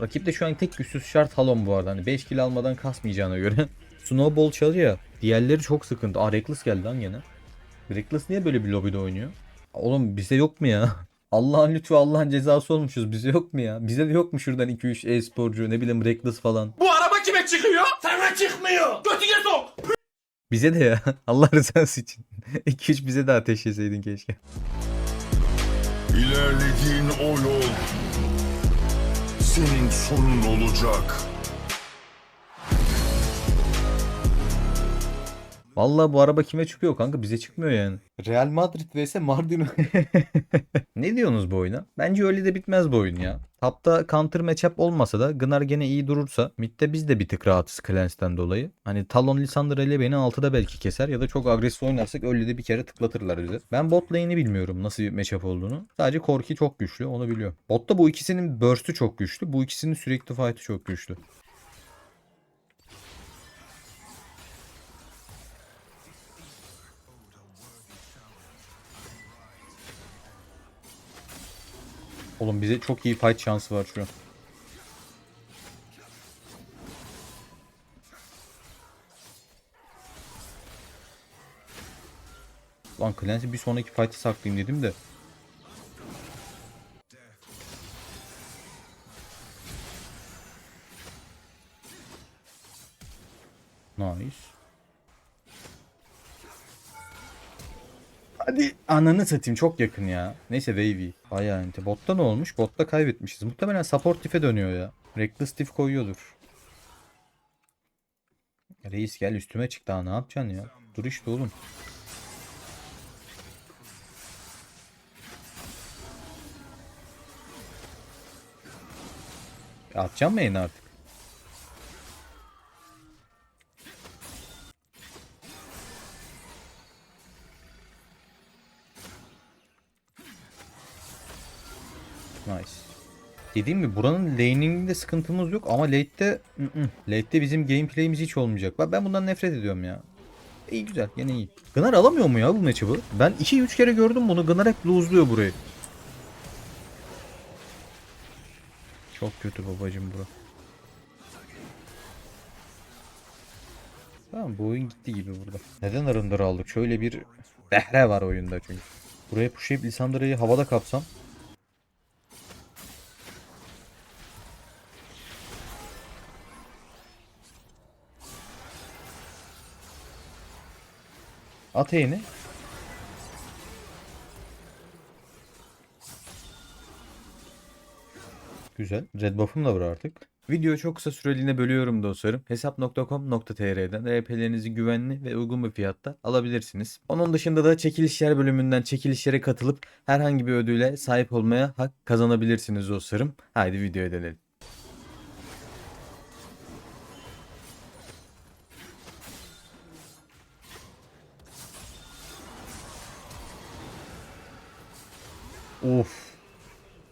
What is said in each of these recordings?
Rakipte şu an tek güçsüz şart Talon bu arada. Hani 5 kill almadan kasmayacağına göre. Snowball çalıyor. Diğerleri çok sıkıntı. Aa Reckless geldi lan gene. Reckless niye böyle bir lobide oynuyor? Oğlum bize yok mu ya? Allah'ın lütfu Allah'ın cezası olmuşuz. Bize yok mu ya? Bize de yok mu şuradan 2-3 e-sporcu ne bileyim Reckless falan. Bu araba kime çıkıyor? Sana çıkmıyor. Götüne sok. Bize de ya. Allah rızası için. 2-3 bize de ateş etseydin keşke. İlerlediğin o yol senin sonun olacak. Vallahi bu araba kime çıkıyor kanka bize çıkmıyor yani. Real Madrid vs Mardin. ne diyorsunuz bu oyuna? Bence öyle de bitmez bu oyun ya. Tapta counter matchup olmasa da Gnar gene iyi durursa midde biz de bir tık rahatız Clans'ten dolayı. Hani Talon Lissandra ile beni 6'da belki keser ya da çok agresif oynarsak öyle de bir kere tıklatırlar bizi. Ben bot lane'i bilmiyorum nasıl bir matchup olduğunu. Sadece Korki çok güçlü onu biliyorum. Botta bu ikisinin burst'ü çok güçlü. Bu ikisinin sürekli fight'ı çok güçlü. Oğlum bize çok iyi fight şansı var şu an. Lan Clancy bir sonraki fight'ı saklayayım dedim de. Ananı satayım çok yakın ya. Neyse Wavy. Bayağı ente. Botta ne olmuş? Botta kaybetmişiz. Muhtemelen support diff'e dönüyor ya. Reckless diff koyuyordur. Reis gel üstüme çık daha ne yapacaksın ya? Dur işte oğlum. Atacağım mı yayını artık? Dediğim gibi buranın laning'inde sıkıntımız yok ama late'de ı-ı. late'de bizim gameplay'imiz hiç olmayacak. Bak ben bundan nefret ediyorum ya. İyi güzel gene iyi. Gnar alamıyor mu ya bu matchup'ı? Ben 2-3 kere gördüm bunu. Gnar hep lose'luyor burayı. Çok kötü babacım bura. Tamam bu oyun gitti gibi burada. Neden arındır aldık? Şöyle bir behre var oyunda çünkü. Buraya pushlayıp Lissandra'yı havada kapsam At. Güzel. Red buff'um da var artık. Videoyu çok kısa süreliğine bölüyorum dostlarım. Hesap.com.tr'den RP'lerinizi güvenli ve uygun bir fiyatta alabilirsiniz. Onun dışında da çekilişler bölümünden çekilişlere katılıp herhangi bir ödüle sahip olmaya hak kazanabilirsiniz dostlarım. Haydi videoya dönelim.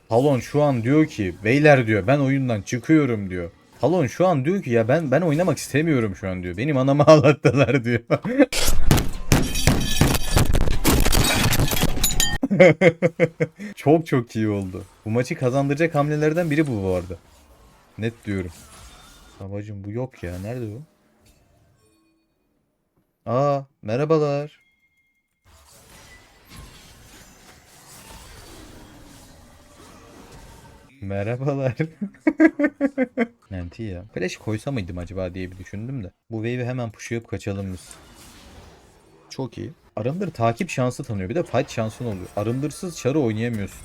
Talon şu an diyor ki beyler diyor ben oyundan çıkıyorum diyor. Talon şu an diyor ki ya ben ben oynamak istemiyorum şu an diyor. Benim anamı ağlattılar diyor. çok çok iyi oldu. Bu maçı kazandıracak hamlelerden biri bu bu arada. Net diyorum. Babacım bu yok ya. Nerede bu? Aa merhabalar. Merhabalar. Nenti ya. Flash koysa mıydım acaba diye bir düşündüm de. Bu wave'i hemen pushlayıp kaçalım biz. Çok iyi. Arındır takip şansı tanıyor. Bir de fight şansın oluyor. Arındırsız çarı oynayamıyorsun.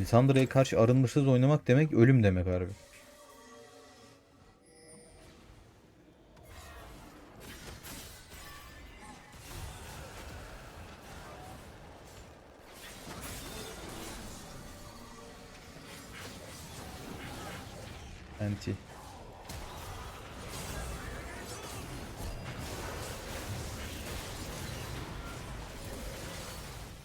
Lissandra'ya karşı arındırsız oynamak demek ölüm demek harbi. Anti.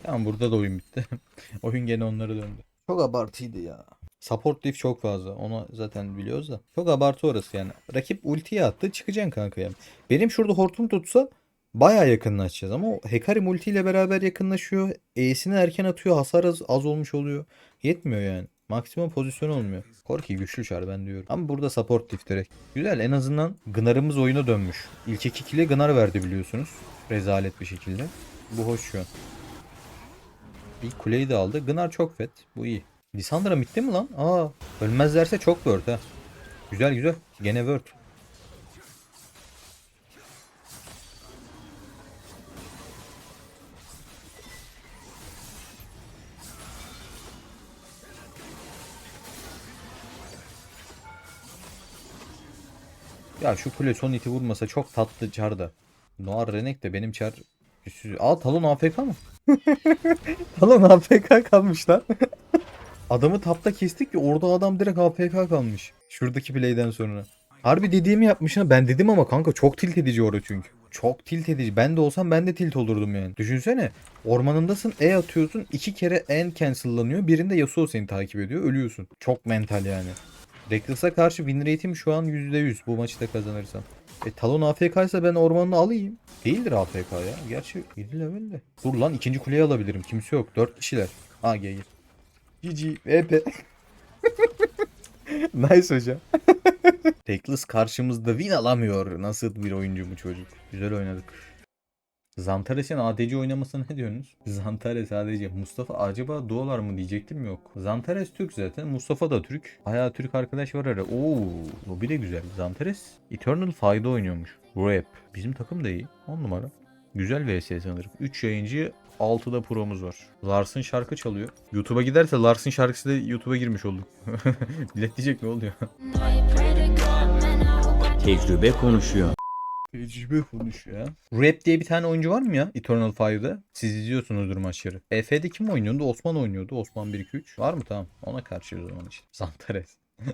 Tamam burada da oyun bitti. oyun gene onlara döndü. Çok abartıydı ya. Support diff çok fazla. Onu zaten biliyoruz da. Çok abartı orası yani. Rakip ultiye attı çıkacaksın kanka yani. Benim şurada hortum tutsa baya yakınlaşacağız ama Hekari ultiyle beraber yakınlaşıyor. E'sini erken atıyor. Hasar az, az olmuş oluyor. Yetmiyor yani. Maksimum pozisyon olmuyor. Korki güçlü çar ben diyorum. Ama burada support direkt. Güzel en azından Gınar'ımız oyuna dönmüş. İlk iki kile Gınar verdi biliyorsunuz. Rezalet bir şekilde. Bu hoş şu an. İlk kuleyi de aldı. Gınar çok fet. Bu iyi. Lisandra bitti mi lan? Aa, ölmezlerse çok word ha. Güzel güzel. Gene word. Ya şu kule son iti vurmasa çok tatlı çar da. Noir Renek de benim çar üstü. Aa Talon AFK mı? Talon AFK kalmış lan. Adamı tapta kestik ki orada adam direkt AFK kalmış. Şuradaki play'den sonra. Harbi dediğimi yapmış ha. Ben dedim ama kanka çok tilt edici orada çünkü. Çok tilt edici. Ben de olsam ben de tilt olurdum yani. Düşünsene. Ormanındasın E atıyorsun. iki kere en cancellanıyor. Birinde Yasuo seni takip ediyor. Ölüyorsun. Çok mental yani. Reckless'a karşı win rate'im şu an %100 bu maçı da kazanırsam. E Talon AFK ise ben ormanını alayım. Değildir AFK ya. Gerçi 7 level de. Dur lan ikinci kuleyi alabilirim. Kimse yok. 4 kişiler. Ha gel. GG. VP. nice hocam. Reckless karşımızda win alamıyor. Nasıl bir oyuncu bu çocuk. Güzel oynadık. Zantares'in ADC oynamasına ne diyorsunuz? Zantares ADC. Mustafa acaba duolar mı diyecektim yok. Zantares Türk zaten. Mustafa da Türk. Bayağı Türk arkadaş var ara. Oo, o bir de güzel. Zantares Eternal Fire'da oynuyormuş. Rap. Bizim takım da iyi. 10 numara. Güzel VS sanırım. 3 yayıncı 6'da promuz var. Lars'ın şarkı çalıyor. YouTube'a giderse Lars'ın şarkısı da YouTube'a girmiş olduk. Millet diyecek ne oluyor? Tecrübe konuşuyor. Tecrübe konuşuyor ya. Rap diye bir tane oyuncu var mı ya Eternal Fire'da? Siz izliyorsunuzdur maçları. EF'de kim oynuyordu? Osman oynuyordu. Osman 1-2-3. Var mı? Tamam. Ona karşı o zaman işte. Zantares.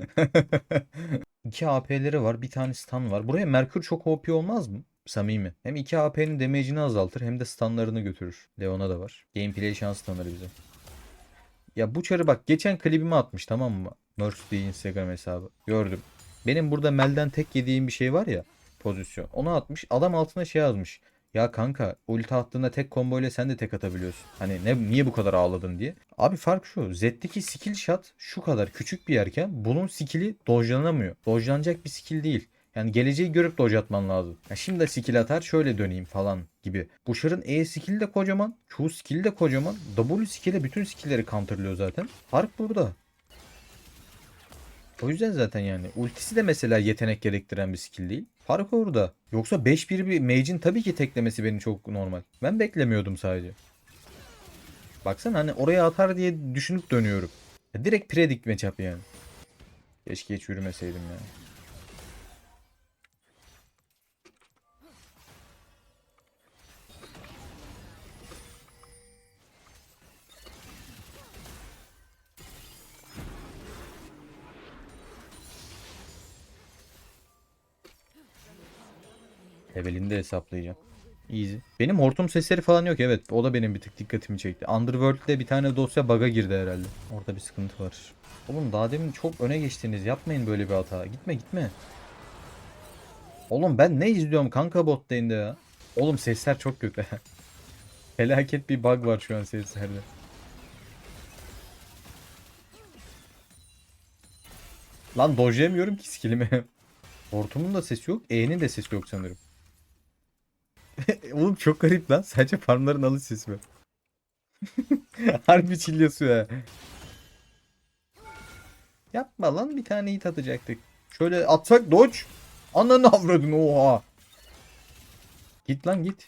İki AP'leri var. Bir tane stun var. Buraya Merkür çok OP olmaz mı? Samimi. Hem iki AP'nin damage'ini azaltır hem de stunlarını götürür. Leona da var. Gameplay şans tanır bize. Ya bu çarı bak geçen klibimi atmış tamam mı? Mercy diye Instagram hesabı. Gördüm. Benim burada Mel'den tek yediğim bir şey var ya pozisyon. Onu atmış. Adam altına şey yazmış. Ya kanka ulti attığında tek combo sen de tek atabiliyorsun. Hani ne niye bu kadar ağladın diye. Abi fark şu. Z'deki skill shot şu kadar küçük bir yerken bunun skill'i dojlanamıyor. Dojlanacak bir skill değil. Yani geleceği görüp doj atman lazım. Ya şimdi de skill atar şöyle döneyim falan gibi. Buşar'ın E skill'i de kocaman. Q skill'i de kocaman. W skill'e bütün skill'leri counterlıyor zaten. Fark burada. O yüzden zaten yani. Ultisi de mesela yetenek gerektiren bir skill değil. Fark orada. Yoksa 5-1 bir mage'in tabii ki teklemesi benim çok normal. Ben beklemiyordum sadece. Baksana hani oraya atar diye düşünüp dönüyorum. Ya direkt predict matchup yani. Keşke hiç yürümeseydim ya. Levelini hesaplayacağım. Easy. Benim hortum sesleri falan yok evet. O da benim bir tık dikkatimi çekti. Underworld'de bir tane dosya bug'a girdi herhalde. Orada bir sıkıntı var. Oğlum daha demin çok öne geçtiniz. Yapmayın böyle bir hata. Gitme gitme. Oğlum ben ne izliyorum kanka bot lane'de ya. Oğlum sesler çok kötü. Felaket bir bug var şu an seslerde. Lan dojlayamıyorum ki skillimi. Hortumun da sesi yok. E'nin de sesi yok sanırım. Oğlum çok garip lan. Sadece farmların alış sesi mi? Harbi çilliyorsun ha. Yapma lan bir tane hit atacaktık. Şöyle atsak dodge. Ananı avradın oha. Git lan git.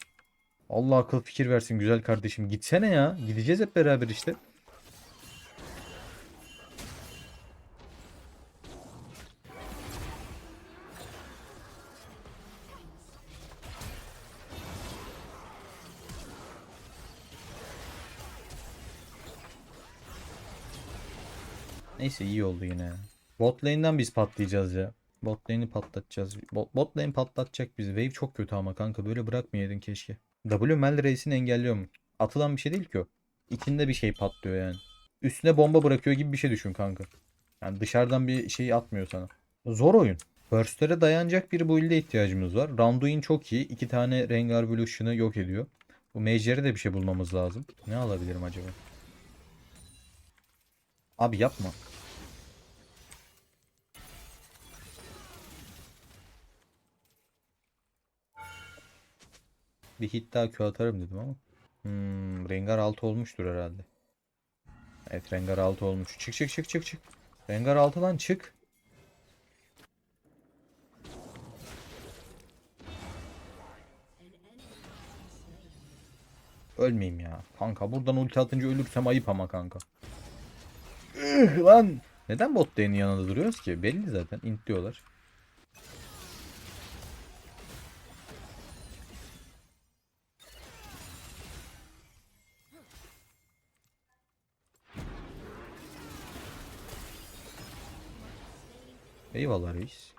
Allah akıl fikir versin güzel kardeşim. Gitsene ya. Gideceğiz hep beraber işte. Neyse iyi oldu yine. Bot lane'den biz patlayacağız ya. Bot lane'i patlatacağız. Bot, bot lane patlatacak bizi. Wave çok kötü ama kanka böyle bırakmayaydın keşke. W Mel Reis'ini engelliyor mu? Atılan bir şey değil ki o. İçinde bir şey patlıyor yani. Üstüne bomba bırakıyor gibi bir şey düşün kanka. Yani dışarıdan bir şey atmıyor sana. Zor oyun. Burst'lere dayanacak bir build'e ihtiyacımız var. Randuin çok iyi. İki tane Rengar Evolution'ı yok ediyor. Bu Mage'lere de bir şey bulmamız lazım. Ne alabilirim acaba? Abi yapma. Bir hit daha Q atarım dedim ama. Hmm, Rengar 6 olmuştur herhalde. Evet Rengar 6 olmuş. Çık çık çık çık çık. Rengar 6 lan çık. Ölmeyeyim ya. Kanka buradan ulti atınca ölürsem ayıp ama kanka. Ih, lan. Neden bot lane'in yanında duruyoruz ki? Belli zaten. int diyorlar. Eyvallah reis.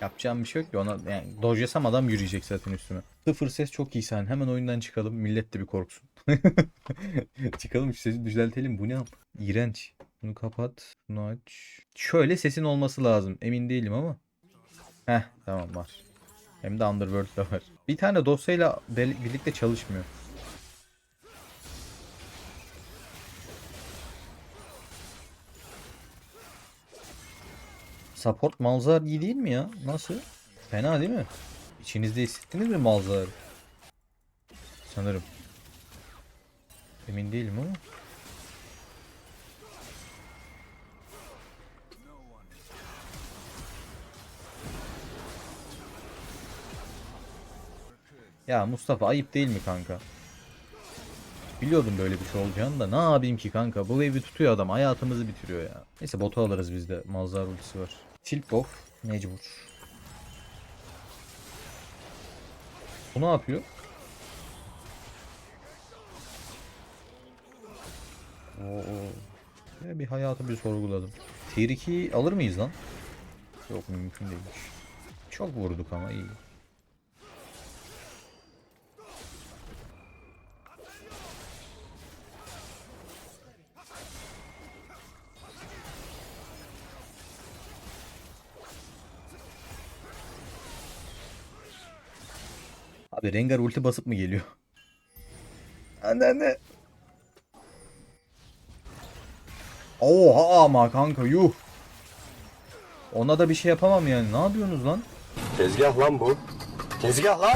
Yapacağım bir şey yok ki ona yani dojlasam adam yürüyecek zaten üstüme. Sıfır ses çok iyi sen. Hemen oyundan çıkalım. Millet de bir korksun. çıkalım sesi düzeltelim. Bu ne yap? İğrenç. Bunu kapat. Bunu aç. Şöyle sesin olması lazım. Emin değilim ama. Heh tamam var. Hem de Underworld'da var. Bir tane dosyayla birlikte çalışmıyor. Support Malzar iyi değil mi ya? Nasıl? Fena değil mi? İçinizde hissettiniz mi Malzar'ı? Sanırım. Emin değilim ama. Ya Mustafa ayıp değil mi kanka? Biliyordum böyle bir şey olacağını da ne yapayım ki kanka bu wave'i tutuyor adam hayatımızı bitiriyor ya. Neyse botu alırız biz de Malzar ultisi var. Tilt off mecbur. Bu ne yapıyor? Oo. Ya bir hayatı bir sorguladım. Tier 2 alır mıyız lan? Yok mümkün değilmiş. Çok vurduk ama iyi. Abi Rengar ulti basıp mı geliyor? Anne anne. Oha ama kanka yuh. Ona da bir şey yapamam yani. Ne yapıyorsunuz lan? Tezgah lan bu. Tezgah lan.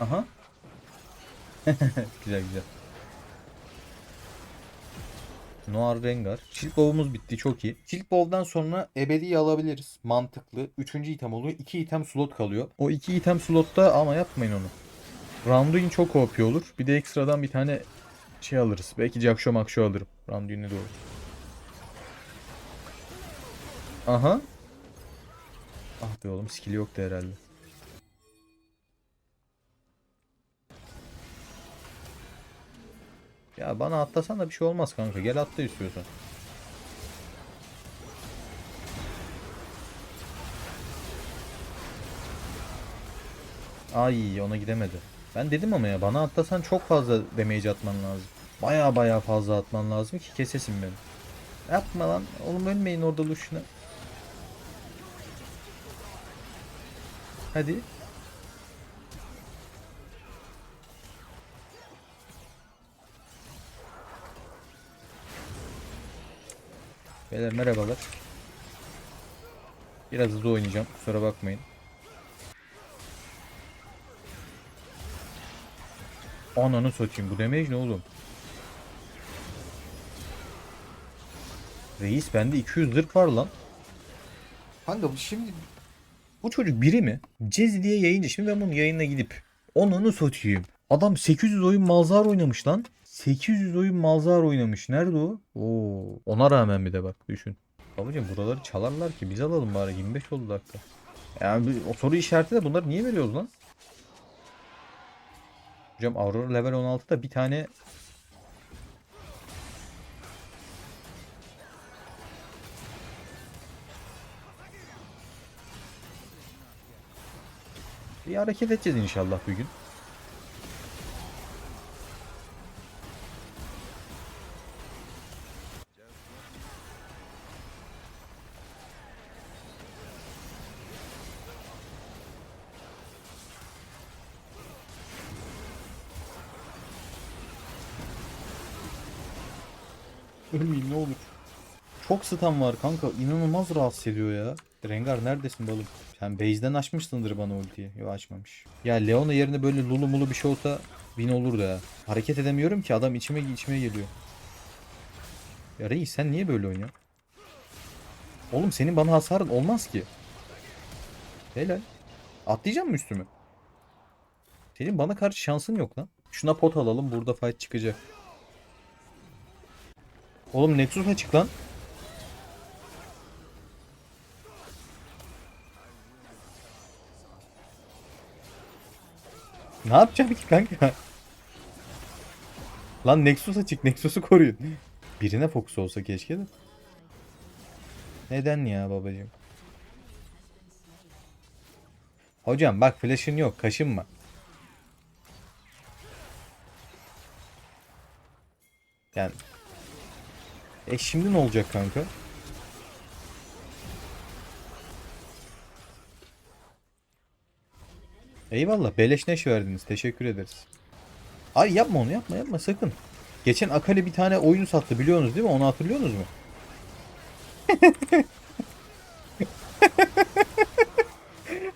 Aha. güzel güzel. Noir Rengar. Shield Bow'umuz bitti çok iyi. Shield Bow'dan sonra ebedi alabiliriz. Mantıklı. Üçüncü item oluyor. İki item slot kalıyor. O iki item slotta ama yapmayın onu. Randuin çok OP olur. Bir de ekstradan bir tane şey alırız. Belki Jaksho Maksho alırım. Randuin'e doğru. Aha. Ah be oğlum skill yoktu herhalde. Ya bana atlasan da bir şey olmaz kanka. Gel atla istiyorsan. Ay ona gidemedi. Ben dedim ama ya bana atlasan çok fazla damage atman lazım. Baya baya fazla atman lazım ki kesesin beni. Yapma lan. Oğlum ölmeyin orada Lucian'a. Hadi. Beyler merhabalar. Biraz hızlı oynayacağım. Kusura bakmayın. Ananı satayım. Bu damage ne oğlum? Reis bende 200 zırh var lan. Kanka bu şimdi bu çocuk biri mi? Cez diye yayıncı. Şimdi ben bunun yayınına gidip onunu satayım. Adam 800 oyun Malzar oynamış lan. 800 oyun Malzar oynamış. Nerede o? Oo, ona rağmen bir de bak düşün. Babacım buraları çalarlar ki biz alalım bari 25 oldu dakika. Yani o soru işareti de bunları niye veriyoruz lan? Hocam Aurora level 16'da bir tane Bir hareket edeceğiz inşallah bugün. Ölmeyeyim ne olur. Çok stun var kanka. İnanılmaz rahatsız ediyor ya. Rengar neredesin balım? Sen base'den açmışsındır bana ultiyi. Yok açmamış. Ya Leona yerine böyle lulu mulu bir şey olsa win olurdu ya. Hareket edemiyorum ki adam içime içime geliyor. Ya Reis sen niye böyle oynuyorsun? Oğlum senin bana hasarın olmaz ki. Helal. Atlayacak mı üstüme? Senin bana karşı şansın yok lan. Şuna pot alalım burada fight çıkacak. Oğlum Nexus açık lan. Ne yapacağım ki kanka? Lan Nexus açık. Nexus'u koruyun. Birine fokus olsa keşke de. Neden ya babacığım? Hocam bak flash'ın yok. Kaşınma. Yani. E şimdi ne olacak kanka? Eyvallah. Beleş neş verdiniz. Teşekkür ederiz. Ay yapma onu yapma yapma sakın. Geçen Akali bir tane oyunu sattı biliyorsunuz değil mi? Onu hatırlıyorsunuz mu?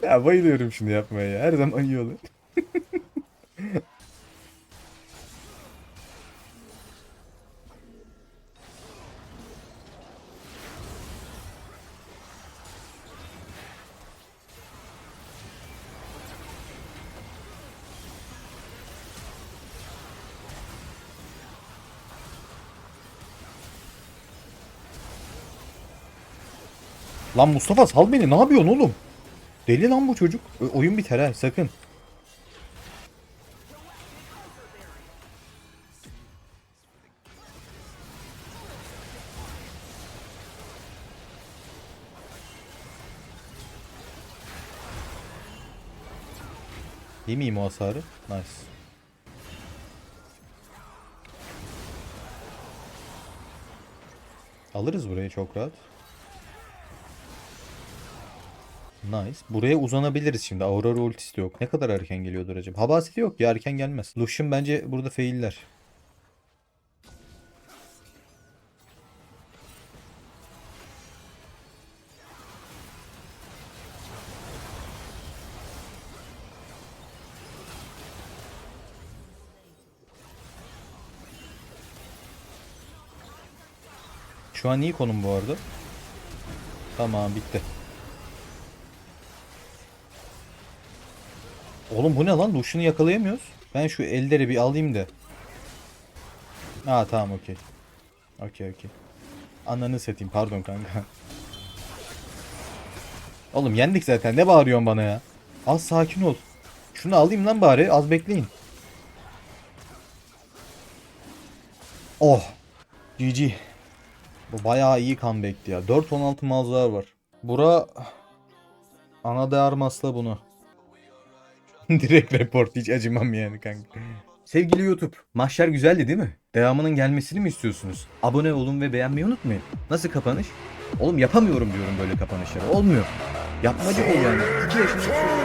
ya bayılıyorum şunu yapmaya ya. Her zaman iyi olur. Lan Mustafa sal beni ne yapıyorsun oğlum? Deli lan bu çocuk. Ö- oyun biter ha sakın. Yemeyeyim o hasarı. Nice. Alırız burayı çok rahat. Nice. Buraya uzanabiliriz şimdi. Aurora ultisi de yok. Ne kadar erken geliyordur acaba? Habasiti yok ya erken gelmez. Lucian bence burada failler. Şu an iyi konum bu arada. Tamam bitti. Oğlum bu ne lan? Lucian'ı yakalayamıyoruz. Ben şu elleri bir alayım da. Aa tamam okey. Okey okey. Ananı satayım pardon kanka. Oğlum yendik zaten ne bağırıyorsun bana ya? Az sakin ol. Şunu alayım lan bari az bekleyin. Oh. GG. Bu bayağı iyi comeback'ti ya. 4-16 mazlar var. Bura ana değer masla bunu. Direkt report hiç acımam yani kanka. Sevgili YouTube, mahşer güzeldi değil mi? Devamının gelmesini mi istiyorsunuz? Abone olun ve beğenmeyi unutmayın. Nasıl kapanış? Oğlum yapamıyorum diyorum böyle kapanışları. Olmuyor. Yapmacık ol yani. 2 yaşında.